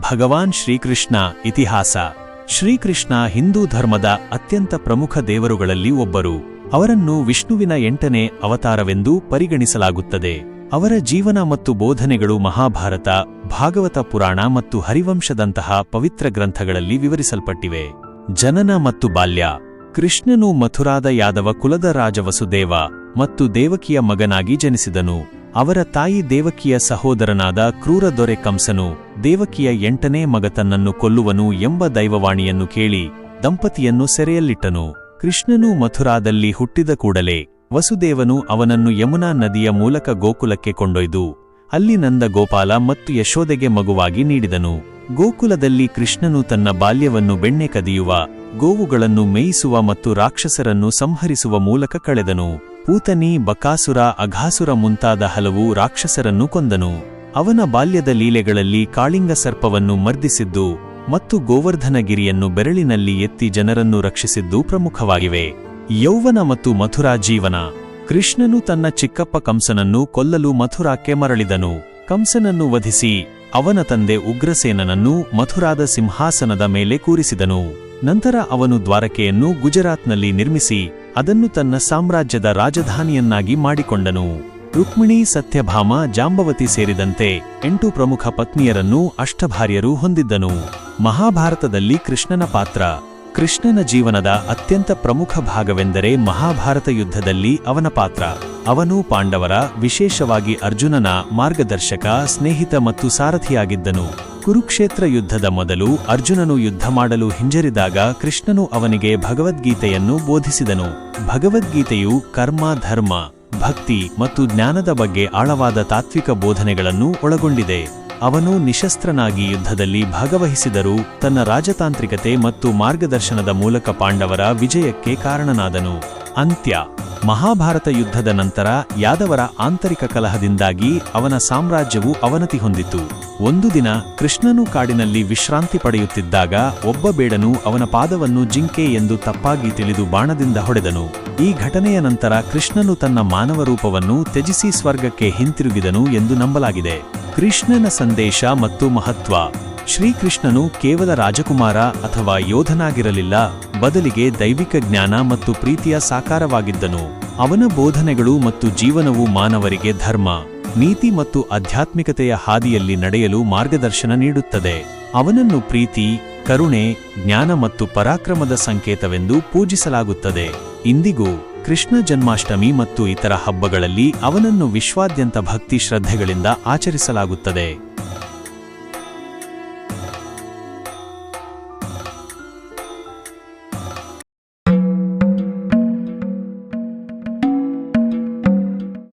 ಭಗವಾನ್ ಶ್ರೀಕೃಷ್ಣ ಇತಿಹಾಸ. ಶ್ರೀಕೃಷ್ಣ ಹಿಂದೂ ಧರ್ಮದ ಅತ್ಯಂತ ಪ್ರಮುಖ ದೇವರುಗಳಲ್ಲಿ ಒಬ್ಬರು. ಅವರನ್ನು ವಿಷ್ಣುವಿನ ಎಂಟನೇ ಅವತಾರವೆಂದು ಪರಿಗಣಿಸಲಾಗುತ್ತದೆ. ಅವರ ಜೀವನ ಮತ್ತು ಬೋಧನೆಗಳು ಮಹಾಭಾರತ, ಭಾಗವತ ಪುರಾಣ ಮತ್ತು ಹರಿವಂಶದಂತಹ ಪವಿತ್ರ ಗ್ರಂಥಗಳಲ್ಲಿ ವಿವರಿಸಲ್ಪಟ್ಟಿವೆ. ಜನನ ಮತ್ತು ಬಾಲ್ಯ. ಕೃಷ್ಣನು ಮಥುರಾದ ಯಾದವ ಕುಲದ ರಾಜ ವಸುದೇವ ಮತ್ತು ದೇವಕಿಯ ಮಗನಾಗಿ ಜನಿಸಿದನು. ಅವರ ತಾಯಿ ದೇವಕಿಯ ಸಹೋದರನಾದ ಕ್ರೂರ ದೊರೆ ಕಂಸನು ದೇವಕಿಯ ಎಂಟನೇ ಮಗ ತನ್ನನ್ನು ಕೊಲ್ಲುವನು ಎಂಬ ದೈವವಾಣಿಯನ್ನು ಕೇಳಿ ದಂಪತಿಯನ್ನು ಸೆರೆಯಲ್ಲಿಟ್ಟನು. ಕೃಷ್ಣನು ಮಥುರಾದಲ್ಲಿ ಹುಟ್ಟಿದ ಕೂಡಲೇ ವಸುದೇವನು ಅವನನ್ನು ಯಮುನಾ ನದಿಯ ಮೂಲಕ ಗೋಕುಲಕ್ಕೆ ಕೊಂಡೊಯ್ದು ಅಲ್ಲಿ ನಂದ ಗೋಪಾಲ ಮತ್ತು ಯಶೋದೆಗೆ ಮಗುವಾಗಿ ನೀಡಿದನು. ಗೋಕುಲದಲ್ಲಿ ಕೃಷ್ಣನು ತನ್ನ ಬಾಲ್ಯವನ್ನು ಬೆಣ್ಣೆ ಕದಿಯುವ, ಗೋವುಗಳನ್ನು ಮೇಯಿಸುವ ಮತ್ತು ರಾಕ್ಷಸರನ್ನು ಸಂಹರಿಸುವ ಮೂಲಕ ಕಳೆದನು. ಪೂತನಿ ಬಕಾಸುರ ಅಘಾಸುರ ಮುಂತಾದ ಹಲವು ರಾಕ್ಷಸರನ್ನು ಕೊಂದನು. ಅವನ ಬಾಲ್ಯದ ಲೀಲೆಗಳಲ್ಲಿ ಕಾಳಿಂಗ ಸರ್ಪವನ್ನು ಮರ್ದಿಸಿದ್ದು ಮತ್ತು ಗೋವರ್ಧನಗಿರಿಯನ್ನು ಬೆರಳಿನಲ್ಲಿ ಎತ್ತಿ ಜನರನ್ನು ರಕ್ಷಿಸಿದ್ದು ಪ್ರಮುಖವಾಗಿವೆ. ಯೌವನ ಮತ್ತು ಮಥುರಾ ಜೀವನ. ಕೃಷ್ಣನು ತನ್ನ ಚಿಕ್ಕಪ್ಪ ಕಂಸನನ್ನು ಕೊಲ್ಲಲು ಮಥುರಾಕ್ಕೆ ಮರಳಿದನು. ಕಂಸನನ್ನು ವಧಿಸಿ ಅವನ ತಂದೆ ಉಗ್ರಸೇನನನ್ನು ಮಥುರಾದ ಸಿಂಹಾಸನದ ಮೇಲೆ ಕೂರಿಸಿದನು. ನಂತರ ಅವನು ದ್ವಾರಕೆಯನ್ನು ಗುಜರಾತ್ನಲ್ಲಿ ನಿರ್ಮಿಸಿ ಅದನ್ನು ತನ್ನ ಸಾಮ್ರಾಜ್ಯದ ರಾಜಧಾನಿಯನ್ನಾಗಿ ಮಾಡಿಕೊಂಡನು. ರುಕ್ಮಿಣಿ, ಸತ್ಯಭಾಮ, ಜಾಂಬವತಿ ಸೇರಿದಂತೆ ಎಂಟು ಪ್ರಮುಖ ಪತ್ನಿಯರನ್ನು ಅಷ್ಟಭಾರ್ಯರು ಹೊಂದಿದ್ದನು. ಮಹಾಭಾರತದಲ್ಲಿ ಕೃಷ್ಣನ ಪಾತ್ರ. ಕೃಷ್ಣನ ಜೀವನದ ಅತ್ಯಂತ ಪ್ರಮುಖ ಭಾಗವೆಂದರೆ ಮಹಾಭಾರತ ಯುದ್ಧದಲ್ಲಿ ಅವನ ಪಾತ್ರ. ಅವನು ಪಾಂಡವರ, ವಿಶೇಷವಾಗಿ ಅರ್ಜುನನ ಮಾರ್ಗದರ್ಶಕ, ಸ್ನೇಹಿತ ಮತ್ತು ಸಾರಥಿಯಾಗಿದ್ದನು. ಕುರುಕ್ಷೇತ್ರ ಯುದ್ಧದ ಮೊದಲು ಅರ್ಜುನನು ಯುದ್ಧ ಮಾಡಲು ಹಿಂಜರಿದಾಗ ಕೃಷ್ಣನು ಅವನಿಗೆ ಭಗವದ್ಗೀತೆಯನ್ನು ಬೋಧಿಸಿದನು. ಭಗವದ್ಗೀತೆಯು ಕರ್ಮ, ಧರ್ಮ, ಭಕ್ತಿ ಮತ್ತು ಜ್ಞಾನದ ಬಗ್ಗೆ ಆಳವಾದ ತಾತ್ವಿಕ ಬೋಧನೆಗಳನ್ನು ಒಳಗೊಂಡಿದೆ. ಅವನು ನಿಶಸ್ತ್ರನಾಗಿ ಯುದ್ಧದಲ್ಲಿ ಭಾಗವಹಿಸಿದರೂ ತನ್ನ ರಾಜತಾಂತ್ರಿಕತೆ ಮತ್ತು ಮಾರ್ಗದರ್ಶನದ ಮೂಲಕ ಪಾಂಡವರ ವಿಜಯಕ್ಕೆ ಕಾರಣನಾದನು. ಅಂತ್ಯ. ಮಹಾಭಾರತ ಯುದ್ಧದ ನಂತರ ಯಾದವರ ಆಂತರಿಕ ಕಲಹದಿಂದಾಗಿ ಅವನ ಸಾಮ್ರಾಜ್ಯವು ಅವನತಿ ಹೊಂದಿತು. ಒಂದು ದಿನ ಕೃಷ್ಣನು ಕಾಡಿನಲ್ಲಿ ವಿಶ್ರಾಂತಿ ಪಡೆಯುತ್ತಿದ್ದಾಗ ಒಬ್ಬ ಬೇಡನು ಅವನ ಪಾದವನ್ನು ಜಿಂಕೆ ಎಂದು ತಪ್ಪಾಗಿ ತಿಳಿದು ಬಾಣದಿಂದ ಹೊಡೆದನು. ಈ ಘಟನೆಯ ನಂತರ ಕೃಷ್ಣನು ತನ್ನ ಮಾನವ ರೂಪವನ್ನು ತ್ಯಜಿಸಿ ಸ್ವರ್ಗಕ್ಕೆ ಹಿಂತಿರುಗಿದನು ಎಂದು ನಂಬಲಾಗಿದೆ. ಕೃಷ್ಣನ ಸಂದೇಶ ಮತ್ತು ಮಹತ್ವ. ಶ್ರೀಕೃಷ್ಣನು ಕೇವಲ ರಾಜಕುಮಾರ ಅಥವಾ ಯೋಧನಾಗಿರಲಿಲ್ಲ ಬದಲಿಗೆ ದೈವಿಕ ಜ್ಞಾನ ಮತ್ತು ಪ್ರೀತಿಯ ಸಾಕಾರವಾಗಿದ್ದನು. ಅವನ ಬೋಧನೆಗಳು ಮತ್ತು ಜೀವನವು ಮಾನವರಿಗೆ ಧರ್ಮ, ನೀತಿ ಮತ್ತು ಆಧ್ಯಾತ್ಮಿಕತೆಯ ಹಾದಿಯಲ್ಲಿ ನಡೆಯಲು ಮಾರ್ಗದರ್ಶನ ನೀಡುತ್ತದೆ. ಅವನನ್ನು ಪ್ರೀತಿ, ಕರುಣೆ, ಜ್ಞಾನ ಮತ್ತು ಪರಾಕ್ರಮದ ಸಂಕೇತವೆಂದು ಪೂಜಿಸಲಾಗುತ್ತದೆ. ಇಂದಿಗೂ ಕೃಷ್ಣ ಜನ್ಮಾಷ್ಟಮಿ ಮತ್ತು ಇತರ ಹಬ್ಬಗಳಲ್ಲಿ ಅವನನ್ನು ವಿಶ್ವಾದ್ಯಂತ ಭಕ್ತಿ ಶ್ರದ್ಧೆಗಳಿಂದ ಆಚರಿಸಲಾಗುತ್ತದೆ.